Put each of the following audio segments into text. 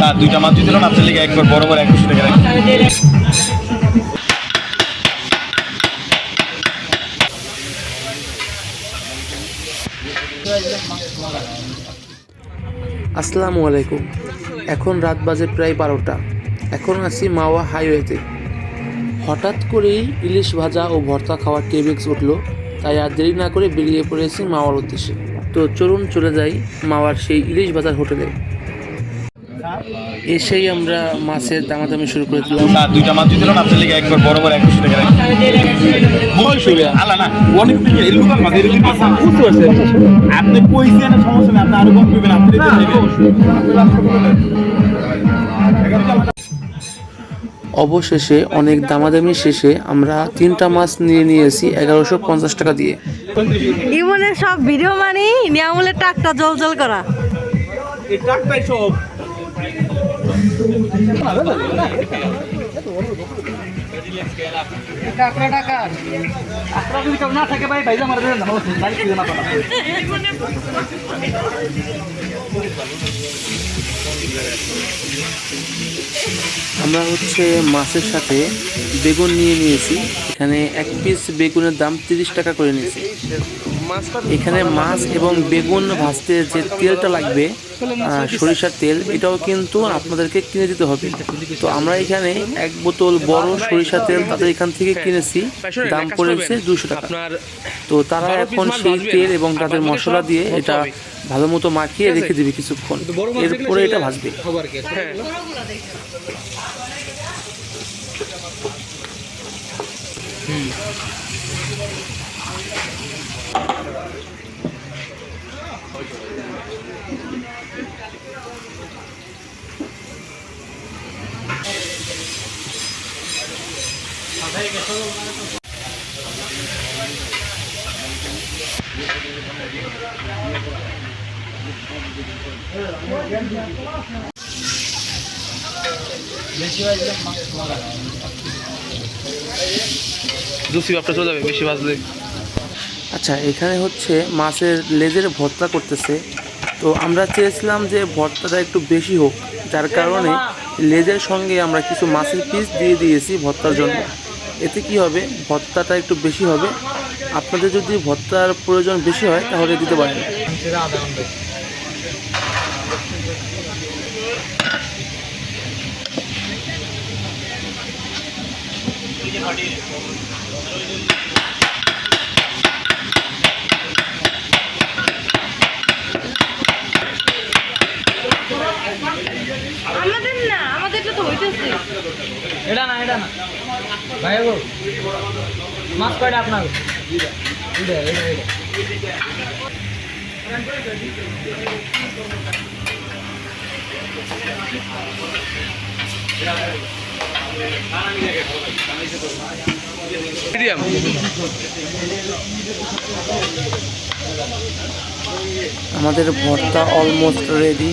না, দুইটা মাছ দিল না আপনার লিগে একবার বড় বড় একশো টাকা আসসালামু আলাইকুম। এখন রাত বাজে প্রায় বারোটা। এখন আছি মাওয়া হাইওয়েতে। হঠাৎ করেই ইলিশ ভাজা ও ভর্তা খাওয়ার টেবিক্স উঠল। তাই আর দেরি না করে বেরিয়ে পড়েছি মাওয়ার উদ্দেশ্যে। তো চলুন চলে যাই মাওয়ার সেই ইলিশ ভাজার হোটেলে। এসেই আমরা মাছের দামাদামি শুরু করে দিলাম। না দুইটা মাছ দিল না আপনার লিগে একবার বড় বড় একশো টাকা আলা না অনেক এরকম মাছ এরকম মাছ বুঝতে পারছেন আপনি কইছেন সমস্যা নেই আপনি আরও কম দিবেন আপনি অবশেষে অনেক দামাদামি শেষে আমরা তিনটা মাছ নিয়ে নিয়েছি এগারোশো পঞ্চাশ টাকা দিয়ে। ইমনের সব ভিডিও মানে নিয়ামুলের টাকটা জল জল করা। আমরা হচ্ছে মাছের সাথে বেগুন নিয়ে নিয়েছি। এখানে এক পিস বেগুনের দাম তিরিশ টাকা করে নিয়েছি। এখানে মাছ এবং বেগুন ভাজতে যে তেলটা লাগবে সরিষার তেল, এটাও কিন্তু আপনাদেরকে কিনে দিতে হবে। তো আমরা এখানে এক বোতল বড় সরিষার তেল তাদের এখান থেকে কিনেছি। দাম পড়েছে দুশো টাকা। তো তারা এখন সেই তেল এবং তাদের মশলা দিয়ে এটা ভালো মতো মাখিয়ে রেখে দিবে কিছুক্ষণ। এরপরে এটা ভাজবে। আচ্ছা এখানে হচ্ছে মাছের লেজের ভর্তা করতেছে। তো আমরা চেয়েছিলাম যে ভর্তাটা একটু বেশি হোক, যার কারণে লেজের সঙ্গে আমরা কিছু মাছের পিস দিয়ে দিয়েছি ভর্তার জন্য। এতে কি হবে? ভত্তাটা একটু বেশি হবে। আপনাদের যদি ভত্তার প্রয়োজন বেশি হয়, তাহলে দিতে পারেন। আমাদের না আমাদেরটা তো হইতেছে এটা না এটা না। ভাই গো মাছ কয়টা আপনার? এটা এটা মিডিয়াম। আমাদের ভর্তা অলমোস্ট রেডি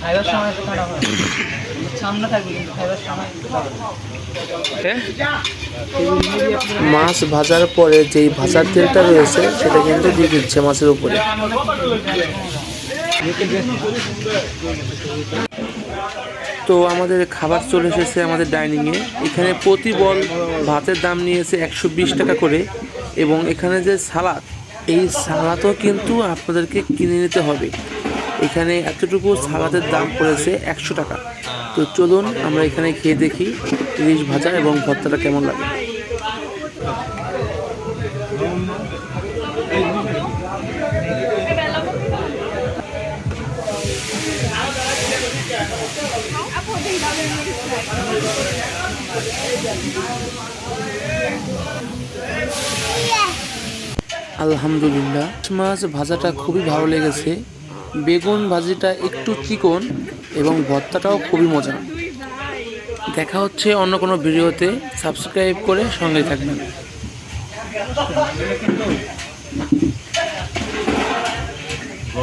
খাইবার সময় মাছ ভাজার পরে যেই ভাজার তেলটা রয়েছে, সেটা কিন্তু দিয়ে দিচ্ছে মাছের উপরে। তো আমাদের খাবার চলে এসেছে আমাদের ডাইনিংয়ে। এখানে প্রতি বল ভাতের দাম নিয়েছে একশো বিশ টাকা করে এবং এখানে যে সালাদ, এই সালাদও কিন্তু আপনাদেরকে কিনে নিতে হবে। এখানে এতটুকু সালাদের দাম পড়েছে একশো টাকা। তো চলুন আমরা এখানে খেয়ে দেখি ইলিশ ভাজা এবং ভর্তাটা কেমন লাগে। আলহামদুলিল্লাহ। মাছ ভাজাটা খুবই ভালো লেগেছে। বেগুন ভাজিটা একটু চিকন এবং ভর্তাটাও খুবই মজা দেখা হচ্ছে অন্য কোনো ভিডিওতে। সাবস্ক্রাইব করে সঙ্গে থাকবেন।